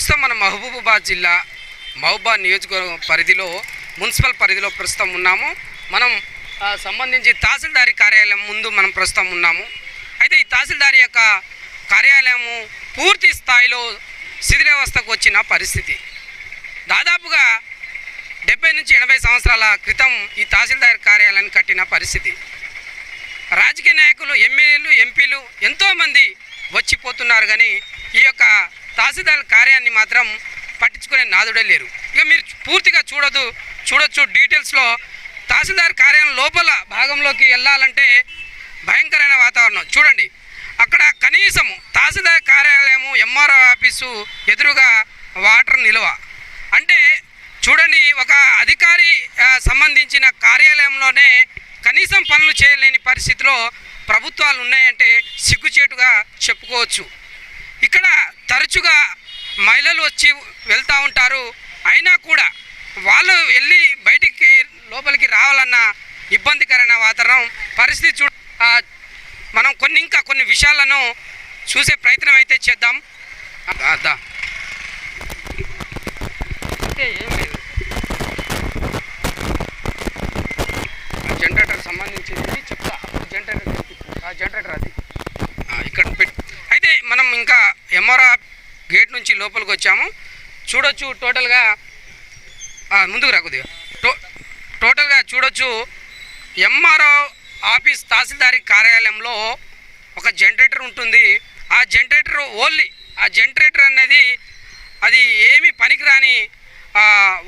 ప్రస్తుతం మన మహబూబాబాద్ జిల్లా మహబూబా నియోజకవర్గం పరిధిలో మున్సిపల్ పరిధిలో ప్రస్తుతం ఉన్నాము. మనం సంబంధించి తహసీల్దారి కార్యాలయం ముందు మనం ప్రస్తుతం ఉన్నాము. అయితే ఈ తహసీల్దారి యొక్క కార్యాలయము పూర్తి స్థాయిలో శిథిలావస్థకు వచ్చిన పరిస్థితి. దాదాపుగా డెబ్బై నుంచి ఎనభై సంవత్సరాల క్రితం ఈ తహసీల్దార్ కార్యాలయాన్ని కట్టిన పరిస్థితి. రాజకీయ నాయకులు ఎమ్మెల్యేలు ఎంపీలు ఎంతోమంది వచ్చిపోతున్నారు కానీ ఈ యొక్క తహసీల్దార్ కార్యాన్ని మాత్రం పట్టించుకునే నాదుడే లేరు. ఇక మీరు పూర్తిగా చూడదు చూడొచ్చు డీటెయిల్స్లో. తహసీల్దార్ కార్యాలయం లోపల భాగంలోకి వెళ్ళాలంటే భయంకరమైన వాతావరణం. చూడండి అక్కడ కనీసం తహసీల్దార్ కార్యాలయము ఎంఆర్ఓ ఆఫీసు ఎదురుగా వాటర్ నిల్వ. అంటే చూడండి ఒక అధికారి సంబంధించిన కార్యాలయంలోనే కనీసం పనులు చేయలేని పరిస్థితిలో ప్రభుత్వాలు ఉన్నాయంటే సిగ్గుచేటుగా చెప్పుకోవచ్చు. ఇక్కడ తరచుగా మహిళలు వచ్చి వెళ్తూ ఉంటారు. అయినా కూడా వాళ్ళు వెళ్ళి బయటికి లోపలికి రావాలన్న ఇబ్బందికరమైన వాతావరణం పరిస్థితి చూ మనం కొన్ని ఇంకా కొన్ని విషయాలను చూసే ప్రయత్నం అయితే చేద్దాం. దా, దా. అంటే ఏం లేదు ఆ జనరేటర్ సంబంధించింది చెప్తా అప్పుడు జనరేటర్ తెప్పించు. ఆ జనరేటర్ అది ఆ, ఇక్కడ పెట్టి అయితే మనం ఇంకా ఎంఆర్ఆ గేట్ నుంచి లోపలికి వచ్చాము చూడొచ్చు టోటల్గా ముందుకు రా కొద్దిగా. టో టోటల్గా చూడొచ్చు ఎంఆర్ఓ ఆఫీస్ తహసీల్దారి కార్యాలయంలో ఒక జనరేటర్ ఉంటుంది. ఆ జనరేటర్ ఓన్లీ ఆ జనరేటర్ అనేది అది ఏమి పనికిరాని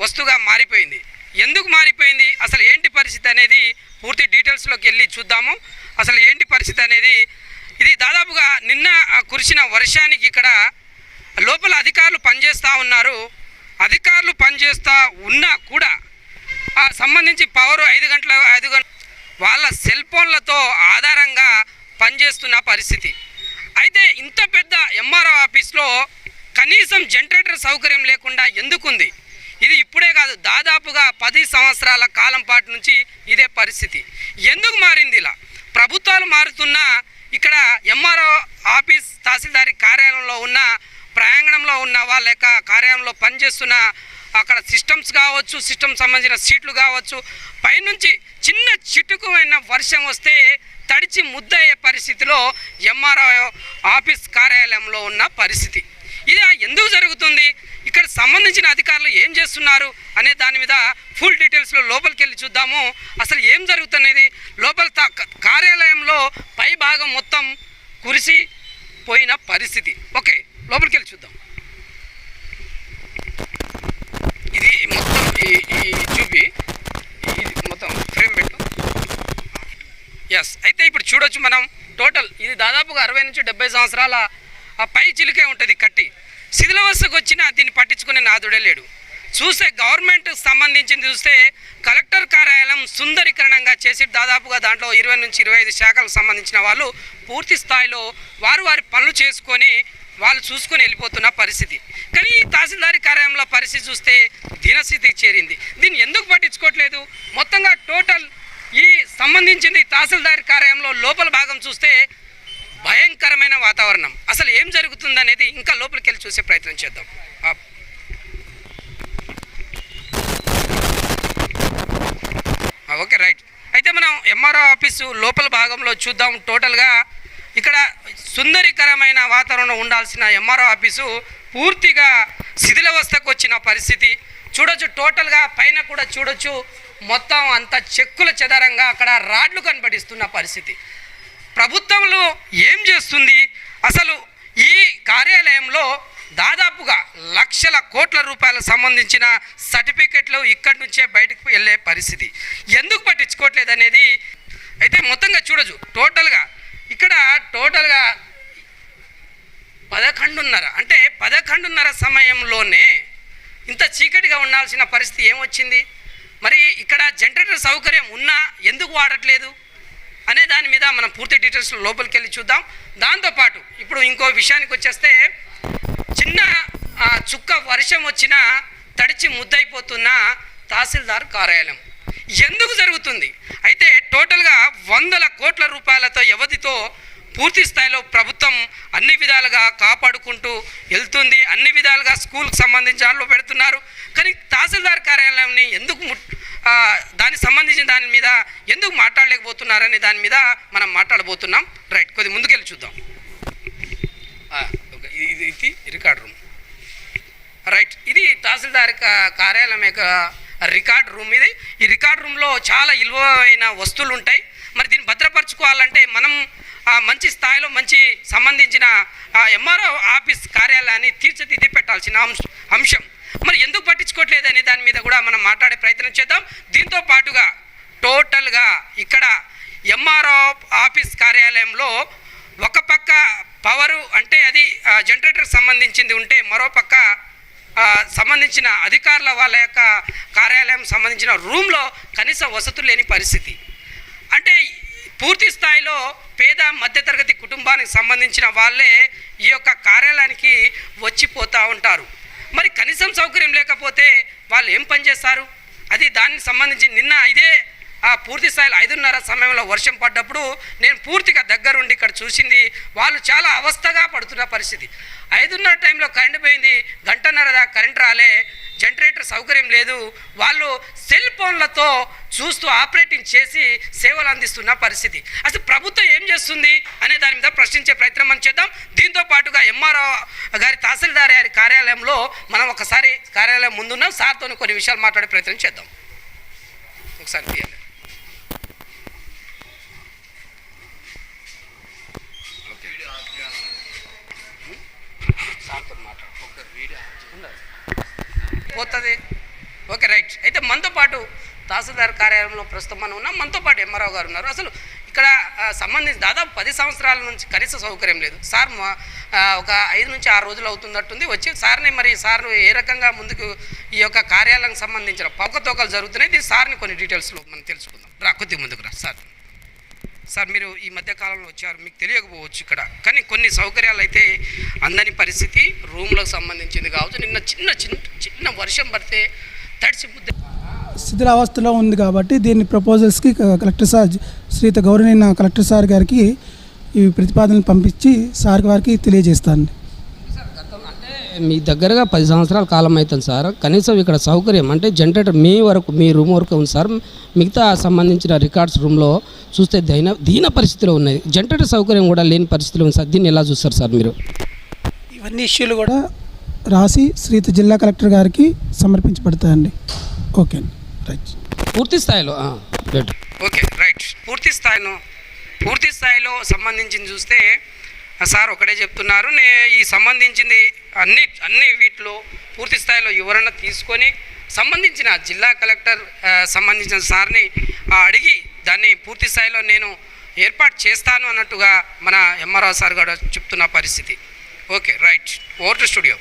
వస్తువుగా మారిపోయింది. ఎందుకు మారిపోయింది? అసలు ఏంటి పరిస్థితి అనేది పూర్తి డీటెయిల్స్లోకి వెళ్ళి చూద్దాము. అసలు ఏంటి పరిస్థితి అనేది ఇది దాదాపుగా నిన్న కురిసిన వర్షానికి ఇక్కడ లోపల అధికారులు పనిచేస్తూ ఉన్నారు. అధికారులు పనిచేస్తూ ఉన్నా కూడా ఆ సంబంధించి పవర్ ఐదు గంటల ఐదు గంటల వాళ్ళ సెల్ ఫోన్లతో ఆధారంగా పనిచేస్తున్న పరిస్థితి. అయితే ఇంత పెద్ద ఎంఆర్ఓ ఆఫీస్లో కనీసం జనరేటర్ సౌకర్యం లేకుండా ఎందుకుంది? ఇది ఇప్పుడే కాదు దాదాపుగా పది సంవత్సరాల కాలం పాటు నుంచి ఇదే పరిస్థితి. ఎందుకు మారింది ఇలా? ప్రభుత్వాలు మారుతున్నా ఇక్కడ ఎంఆర్ఓ ఆఫీస్ తహసీల్దారి కార్యాలయంలో ఉన్న ప్రాంగణంలో ఉన్నవా లేక కార్యాలయంలో పనిచేస్తున్న అక్కడ సిస్టమ్స్ కావచ్చు సిస్టమ్ సంబంధించిన సీట్లు కావచ్చు పైనుంచి చిన్న చిటుకుమైన వర్షం వస్తే తడిచి ముద్దయ్యే పరిస్థితిలో ఎంఆర్ఓ ఆఫీస్ కార్యాలయంలో ఉన్న పరిస్థితి. ఇది ఎందుకు జరుగుతుంది? ఇక్కడ సంబంధించిన అధికారులు ఏం చేస్తున్నారు అనే దాని మీద ఫుల్ డీటెయిల్స్లో లోపలికి వెళ్ళి చూద్దాము. అసలు ఏం జరుగుతున్నది? లోపల తా- కార్యాలయంలో పై భాగం మొత్తం కురిసి పోయిన పరిస్థితి. ఓకే. లోపలికి వెళ్ళి చూద్దాం. ఇది మొత్తం ఈ ఈ చూపి ఇది మొత్తం ఫ్రేమ్ పెట్టు. ఎస్ అయితే ఇప్పుడు చూడొచ్చు మనం టోటల్ ఇది దాదాపుగా అరవై నుంచి డెబ్బై సంవత్సరాల ఆ పై చిలికే ఉంటుంది కట్టి. శిథిలవస్థకు వచ్చిన దీన్ని పట్టించుకునే నాదుడే లేడు. చూస్తే గవర్నమెంట్ సంబంధించింది చూస్తే కలెక్టర్ కార్యాలయం సుందరీకరణంగా చేసి దాదాపుగా దాంట్లో ఇరవై నుంచి ఇరవై ఐదు శాఖలకు సంబంధించిన వాళ్ళు పూర్తి స్థాయిలో వారు వారి పనులు చేసుకొని వాళ్ళు చూసుకొని వెళ్ళిపోతున్న పరిస్థితి. కానీ ఈ తహసీల్దారి కార్యాలయంలో పరిస్థితి చూస్తే దీనస్థితికి చేరింది. దీన్ని ఎందుకు పట్టించుకోవట్లేదు? మొత్తంగా టోటల్ ఈ సంబంధించింది తహసీల్దారి కార్యాలయంలో లోపల భాగం చూస్తే భయంకరమైన వాతావరణం. అసలు ఏం జరుగుతుందనేది ఇంకా లోపలికి వెళ్ళి చూసే ప్రయత్నం చేద్దాం. Okay right. అయితే మనం ఎంఆర్ఓ ఆఫీసు లోపల భాగంలో చూద్దాం. టోటల్గా ఇక్కడ సుందరీకరమైన వాతావరణం ఉండాల్సిన ఎంఆర్ఓ ఆఫీసు పూర్తిగా శిథిలవస్థకు వచ్చిన పరిస్థితి. చూడొచ్చు టోటల్గా పైన కూడా చూడొచ్చు. మొత్తం అంత చెక్కుల చదరంగా అక్కడ రాడ్లు కనబడిస్తున్న పరిస్థితి. ప్రభుత్వంలో ఏం చేస్తుంది? అసలు ఈ కార్యాలయంలో దాదాపుగా లక్షల కోట్ల రూపాయలకు సంబంధించిన సర్టిఫికెట్లు ఇక్కడి నుంచే బయటకు వెళ్ళే పరిస్థితి. ఎందుకు పట్టించుకోవట్లేదు అనేది అయితే మొత్తంగా చూడొచ్చు. టోటల్గా ఇక్కడ టోటల్గా పదకొండున్నర అంటే పదకొండున్నర సమయంలోనే ఇంత చీకటిగా ఉండాల్సిన పరిస్థితి ఏమొచ్చింది? మరి ఇక్కడ జనరేటర్ సౌకర్యం ఉన్నా ఎందుకు వాడట్లేదు? అనే దాని మీద మనం పూర్తి డీటెయిల్స్ లోపలికి వెళ్ళి చూద్దాం దాంతోపాటు ఇప్పుడు ఇంకో విషయానికి వచ్చేస్తే చిన్న చుక్క వర్షం వచ్చినా తడిచి ముద్దైపోతున్న తహసీల్దార్ కార్యాలయం. ఎందుకు జరుగుతుంది? అయితే టోటల్గా వందల కోట్ల రూపాయలతో వ్యవధితో పూర్తి స్థాయిలో ప్రభుత్వం అన్ని విధాలుగా కాపాడుకుంటూ వెళ్తుంది. అన్ని విధాలుగా స్కూల్కి సంబంధించి అందులో పెడుతున్నారు. కానీ తహసీల్దార్ కార్యాలయాన్ని ఎందుకు దానికి సంబంధించిన దాని మీద ఎందుకు మాట్లాడలేకపోతున్నారనే దాని మీద మనం మాట్లాడబోతున్నాం. రైట్ కొద్ది ముందుకెళ్ళి చూద్దాం. ఇది ఇది- రికార్డ్ రూమ్. రైట్ ఇది తహసీల్దార్ కా- కార్యాలయం యొక్క రికార్డ్ రూమ్ ఇది. ఈ రికార్డ్ రూమ్లో చాలా విలువైన వస్తువులు ఉంటాయి మరి దీన్ని భద్రపరచుకోవాలంటే మనం మంచి స్థాయిలో మంచి సంబంధించిన ఎంఆర్ఓ ఆఫీస్ కార్యాలయాన్ని తీర్చిదిద్ది పెట్టాల్సిన అంశం మరి ఎందుకు పట్టించుకోవట్లేదు అనే దాని మీద కూడా మనం మాట్లాడే ప్రయత్నం చేద్దాం. దీంతో పాటుగా టోటల్గా ఇక్కడ ఎంఆర్ఓ ఆఫీస్ కార్యాలయంలో ఒక పక్క పవరు అంటే అది జనరేటర్కి జనరేటర్ సంబంధించింది ఉంటే మరో పక్క సంబంధించిన అధికారుల వాళ్ళ యొక్క కార్యాలయం సంబంధించిన రూమ్లో కనీస వసతులు లేని పరిస్థితి. అంటే పూర్తి స్థాయిలో పేద మధ్యతరగతి కుటుంబానికి సంబంధించిన వాళ్ళే ఈ యొక్క కార్యాలయానికి వచ్చిపోతూ ఉంటారు. మరి కనీసం సౌకర్యం లేకపోతే వాళ్ళు ఏం పని చేస్తారు? అది దానికి సంబంధించి నిన్న ఇదే ఆ పూర్తి స్థాయిలో ఐదున్నర సమయంలో వర్షం పడ్డప్పుడు నేను పూర్తిగా దగ్గరుండి ఇక్కడ చూసింది వాళ్ళు చాలా అవస్థగా పడుతున్న పరిస్థితి. ఐదున్నర టైంలో కరెంట్ పోయింది గంటన్నర దాకా కరెంట్ రాలే జనరేటర్ సౌకర్యం లేదు వాళ్ళు సెల్ ఫోన్లతో చూస్తూ ఆపరేటింగ్ చేసి సేవలు అందిస్తున్న పరిస్థితి. అసలు ప్రభుత్వం ఏం చేస్తుంది అనే దాని మీద ప్రశ్నించే ప్రయత్నం మనం చేద్దాం. దీంతో పాటుగా ఎంఆర్ఓ గారి తహసీల్దార్ గారి కార్యాలయంలో మనం ఒకసారి కార్యాలయం ముందున్నాం. సార్తో కొన్ని విషయాలు మాట్లాడే ప్రయత్నం చేద్దాం. ఒకసారి తీయాలి సార్తో మాట్లాడు ఒక వీడియో పోతుంది. Okay right. అయితే మనతో పాటు తహసీల్దార్ కార్యాలయంలో ప్రస్తుతం మనం ఉన్నాం. మనతో పాటు ఎంఆర్ఓ గారు ఉన్నారు. అసలు ఇక్కడ సంబంధించి దాదాపు పది సంవత్సరాల నుంచి కనీస సౌకర్యం లేదు. సార్ మా- ఒక ఐదు నుంచి ఆరు రోజులు అవుతున్నట్టుంది. వచ్చి సార్ని మరి సార్ ఏ రకంగా ముందుకు ఈ యొక్క కార్యాలయం సంబంధించిన పవకతోకలు జరుగుతున్నాయి. ఇది సార్ని కొన్ని డీటెయిల్స్లో మనం తెలుసుకుందాం. రా కొద్దిగా ముందుకు రా సార్. సార్ మీరు ఈ మధ్య కాలంలో వచ్చారు మీకు తెలియకపోవచ్చు ఇక్కడ. కానీ కొన్ని సౌకర్యాలు అయితే అందని పరిస్థితి రూమ్లకు సంబంధించింది కావచ్చు. నిన్న చిన్న చిన్న చిన్న వర్షం పడితే తడిసి ముద్ద శిథిలావస్థలో ఉంది కాబట్టి దీన్ని ప్రపోజల్స్కి కలెక్టర్ సార్ శ్రీత గౌరవనీయ కలెక్టర్ సార్ గారికి ఈ ప్రతిపాదనలు పంపించి సార్ వారికి తెలియజేస్తాను మీ దగ్గరగా పది సంవత్సరాల కాలం అవుతుంది సార్. కనీసం ఇక్కడ సౌకర్యం అంటే జనరేటర్ మీ వరకు మీ రూమ్ వరకు ఉంది సార్. మిగతా సంబంధించిన రికార్డ్స్ రూమ్లో చూస్తే దైన దీన పరిస్థితిలో ఉన్నాయి. జనరేటర్ సౌకర్యం కూడా లేని పరిస్థితిలో ఉంది సార్. దీన్ని ఎలా చూస్తారు సార్ మీరు? ఇవన్నీ ఇష్యూలు కూడా రాసి శ్రీత జిల్లా కలెక్టర్ గారికి సమర్పించబడతాయండి. ఓకే. అండి రైట్. పూర్తి స్థాయిలో. Okay right. పూర్తి స్థాయిలో పూర్తి స్థాయిలో సంబంధించింది చూస్తే సార్ ఒకటే చెప్తున్నారు నే ఈ సంబంధించింది అన్ని అన్ని వీటిలో పూర్తి స్థాయిలో వివరణ తీసుకొని సంబంధించిన జిల్లా కలెక్టర్ సంబంధించిన సార్ని ఆ, అడిగి దాన్ని పూర్తి స్థాయిలో నేను ఏర్పాటు చేస్తాను అన్నట్టుగా మన ఎంఆర్ఓ సార్ కూడా చెప్తున్న పరిస్థితి. Okay right. Over to studio.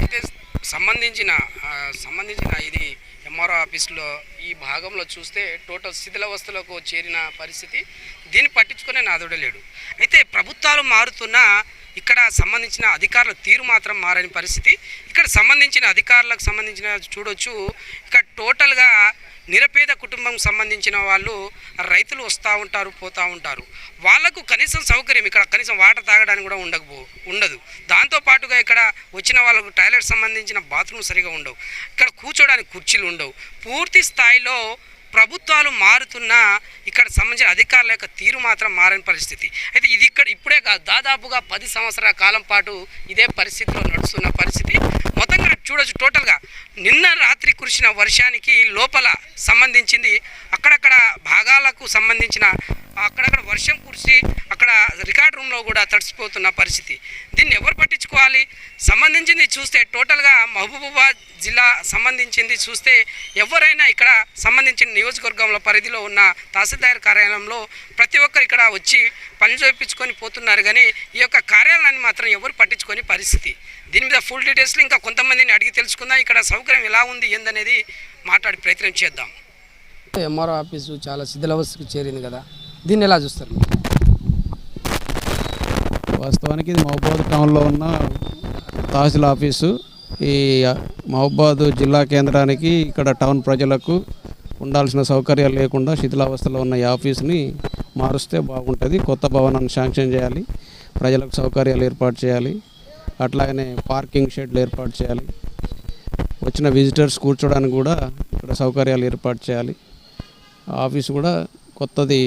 అయితే సంబంధించిన సంబంధించిన ఇది ఎంఆర్ఓ ఆఫీస్లో ఈ భాగంలో చూస్తే టోటల్ శిథిలావస్థలకు చేరిన పరిస్థితి దీన్ని పట్టించుకునే నాదుడలేడు అయితే ప్రభుత్వాలు మారుతున్నా ఇక్కడ సంబంధించిన అధికారుల తీరు మాత్రం మారని పరిస్థితి. ఇక్కడ సంబంధించిన అధికారులకు సంబంధించిన చూడొచ్చు. ఇక్కడ టోటల్గా నిరపేద కుటుంబం సంబంధించిన వాళ్ళు రైతులు వస్తూ ఉంటారు పోతూ ఉంటారు. వాళ్ళకు కనీసం సౌకర్యం ఇక్కడ కనీసం వాటర్ తాగడానికి కూడా ఉండకపో ఉండదు. దాంతో పాటుగా ఇక్కడ వచ్చిన వాళ్ళకు టాయిలెట్ సంబంధించిన బాత్రూమ్ సరిగా ఉండవు. ఇక్కడ కూర్చోడానికి కుర్చీలు ఉండవు. పూర్తి స్థాయిలో ప్రభుత్వాలు మారుతున్నా ఇక్కడ సంబంధించిన అధికారుల యొక్క తీరు మాత్రం మారని పరిస్థితి. అయితే ఇది ఇక్కడ ఇప్పుడే కాదు దాదాపుగా పది సంవత్సరాల కాలం పాటు ఇదే పరిస్థితిలో నడుస్తున్న పరిస్థితి. మొత్తంగా చూడొచ్చు టోటల్గా. నిన్న రాత్రి కురిసిన వర్షానికి లోపల సంబంధించింది అక్కడక్కడ భాగాలకు సంబంధించిన అక్కడక్కడ వర్షం కురిసి అక్కడ రికార్డ్ రూమ్లో కూడా తడిసిపోతున్న పరిస్థితి. దీన్ని ఎవరు పట్టించుకోవాలి? సంబంధించింది చూస్తే టోటల్గా మహబూబాబాద్ జిల్లా సంబంధించింది చూస్తే ఎవరైనా ఇక్కడ సంబంధించిన నియోజకవర్గంలో పరిధిలో ఉన్న తహసీల్దార్ కార్యాలయంలో ప్రతి ఒక్కరు ఇక్కడ వచ్చి పని చూపించుకొని పోతున్నారు కానీ ఈ యొక్క కార్యాలయాన్ని మాత్రం ఎవరు పట్టించుకొని పరిస్థితి. దీని మీద ఫుల్ డీటెయిల్స్లో ఇంకా కొంతమందిని అడిగి తెలుసుకుందాం. ఇక్కడ సౌకర్యం ఎలా ఉంది ఏందనేది మాట్లాడి ప్రయత్నం చేద్దాం. ఎంఆర్ఓ ఆఫీసు చాలా శిథిలావస్థకు చేరింది కదా దీన్ని ఎలా చూస్తారు? వాస్తవానికి ఇది మహబాద్ టౌన్లో ఉన్న తహసీల్ ఆఫీసు. ఈ మహబాద్ జిల్లా కేంద్రానికి ఇక్కడ టౌన్ ప్రజలకు ఉండాల్సిన సౌకర్యాలు లేకుండా శిథిలావస్థలో ఉన్న ఈ ఆఫీస్ని మారుస్తే బాగుంటుంది. కొత్త భవనాన్ని శాంక్షన్ చేయాలి. ప్రజలకు సౌకర్యాలు ఏర్పాటు చేయాలి. అట్లాగనే పార్కింగ్ షెడ్లు ఏర్పాటు చేయాలి. వచ్చిన విజిటర్స్ కూర్చోడానికి కూడా ఇక్కడ సౌకర్యాలు ఏర్పాటు చేయాలి. ఆఫీస్ కూడా కొత్తది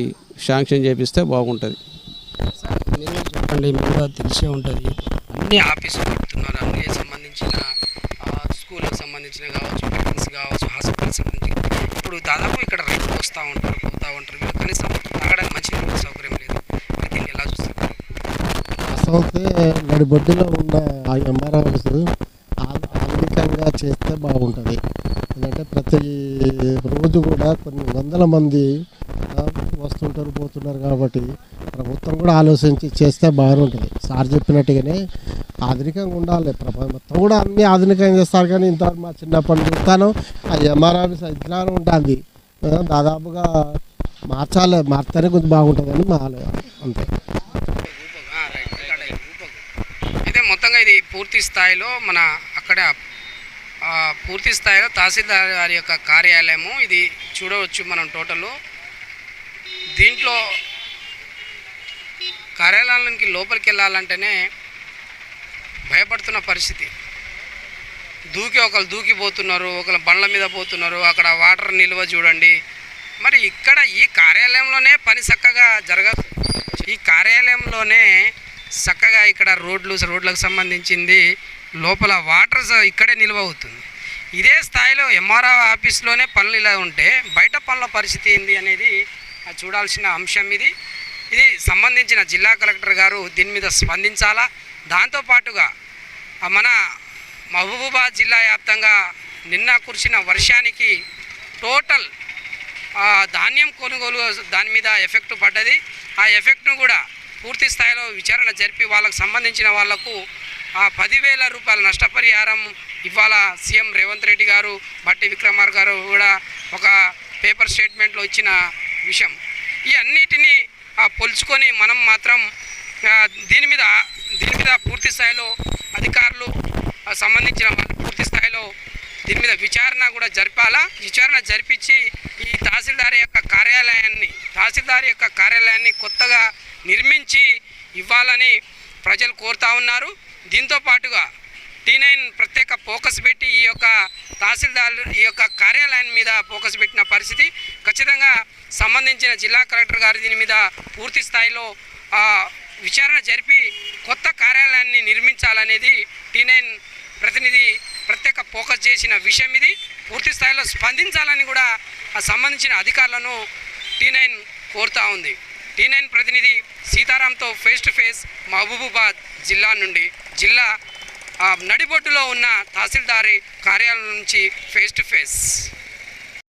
శాంక్షన్ చేపిస్తే బాగుంటుంది. సార్ మీరు చెప్పండి మీకు కూడా తెలిసే ఉంటుంది. అన్ని ఆఫీసులు పెడుతున్నారు. అన్ని సంబంధించిన ఆ, స్కూళ్ళకి సంబంధించిన కావచ్చు బిల్డింగ్స్ కావచ్చు హాస్పిటల్స్ సంబంధించి ఇప్పుడు దాదాపు ఇక్కడ రైతులు వస్తూ ఉంటారు పోతూ ఉంటారు. వీళ్ళు కనీసం తాగడానికి మంచి నీళ్ళ సౌకర్యం లేదు మరి దీన్ని ఎలా చూస్తారు సంస్థే వాడి బొడ్డులో ఉన్న ఆ ఎంఆర్ఆర్స్ ఆధునికంగా చేస్తే బాగుంటుంది. ఎందుకంటే ప్రతి రోజు కూడా కొన్ని వందల మంది వస్తుంటారు పోతున్నారు కాబట్టి ప్రభుత్వం కూడా ఆలోచించి చేస్తే బాగుంటుంది. సార్ చెప్పినట్టుగానే ఆధునికంగా ఉండాలి. ప్రపంచం మొత్తం కూడా అన్నీ ఆధునికంగా చేస్తారు కానీ ఇంతవరకు మా చిన్నప్పటి నుంచి చూస్తాను ఆ ఎంఆర్ ఆఫీస్ ఉంటుంది. దాదాపుగా మార్చాలి మార్తేనే కొంచెం బాగుంటుందని మా ఆలోచన అంతే ఆ, రైట్. రికార్డ్ అయింది. ఊపకు. అయితే ఇది పూర్తి స్థాయిలో మన అక్కడ పూర్తి స్థాయిలో తహసీల్దార్ గారి యొక్క కార్యాలయము ఇది చూడవచ్చు మనం టోటల్. దీంట్లో కార్యాలయానికి లోపలికి వెళ్ళాలంటేనే భయపడుతున్న పరిస్థితి. దూకి ఒకరు దూకిపోతున్నారు ఒకరు బండ్ల మీద పోతున్నారు అక్కడ వాటర్ నిల్వ చూడండి. మరి ఇక్కడ ఈ కార్యాలయంలోనే పని చక్కగా జరగ ఈ కార్యాలయంలోనే చక్కగా ఇక్కడ రోడ్లు రోడ్లకు సంబంధించింది. లోపల వాటర్ ఇక్కడే నిల్వ అవుతుంది. ఇదే స్థాయిలో ఎంఆర్ఓ ఆఫీస్లోనే పనులు ఇలా ఉంటే బయట పనుల పరిస్థితి ఏంది అనేది చూడాల్సిన అంశం ఇది. ఇది సంబంధించిన జిల్లా కలెక్టర్ గారు దీని మీద స్పందించాలా? దాంతోపాటుగా మన మహబూబాబాద్ జిల్లా వ్యాప్తంగా నిన్న కురిసిన వర్షానికి టోటల్ ధాన్యం కొనుగోలు దాని మీద ఎఫెక్ట్ పడ్డది. ఆ ఎఫెక్ట్ను కూడా పూర్తి స్థాయిలో విచారణ జరిపి వాళ్ళకు సంబంధించిన వాళ్ళకు ఆ పదివేల రూపాయల నష్టపరిహారం ఇవాళ సీఎం రేవంత్ రెడ్డి గారు బట్టి విక్రమార్ గారు కూడా ఒక పేపర్ స్టేట్మెంట్లో ఇచ్చిన విషయం. ఈ అన్నిటినీ పొలుచుకొని మనం మాత్రం దీని మీద దీని మీద పూర్తి స్థాయిలో అధికారులు సంబంధించిన పూర్తి స్థాయిలో దీని మీద విచారణ కూడా జరపాలా? విచారణ జరిపించి ఈ తహసీల్దార్ యొక్క కార్యాలయాన్ని తహసీల్దార్ యొక్క కార్యాలయాన్ని కొత్తగా నిర్మించి ఇవ్వాలని ప్రజలు కోరుతా ఉన్నారు. దీంతో పాటుగా టీ నైన్ ప్రత్యేక ఫోకస్ పెట్టి ఈ యొక్క తహసీల్దార్ ఈ యొక్క కార్యాలయం మీద ఫోకస్ పెట్టిన పరిస్థితి ఖచ్చితంగా సంబంధించిన జిల్లా కలెక్టర్ గారు దీని మీద పూర్తి స్థాయిలో విచారణ జరిపి కొత్త కార్యాలయాన్ని నిర్మించాలనేది టీ నైన్ ప్రతినిధి ప్రత్యేక ఫోకస్ చేసిన విషయం ఇది. పూర్తి స్థాయిలో స్పందించాలని కూడా సంబంధించిన అధికారులను టీ నైన్ కోరుతూ ఉంది. టీ నైన్ ప్రతినిధి సీతారాంతో ఫేస్ టు ఫేస్ మహబూబాబాద్ జిల్లా నుండి జిల్లా నడిబొట్టులో నడిబొడ్డులో ఉన్న తహసీల్దారి కార్యాలయం నుంచి ఫేస్ టు ఫేస్.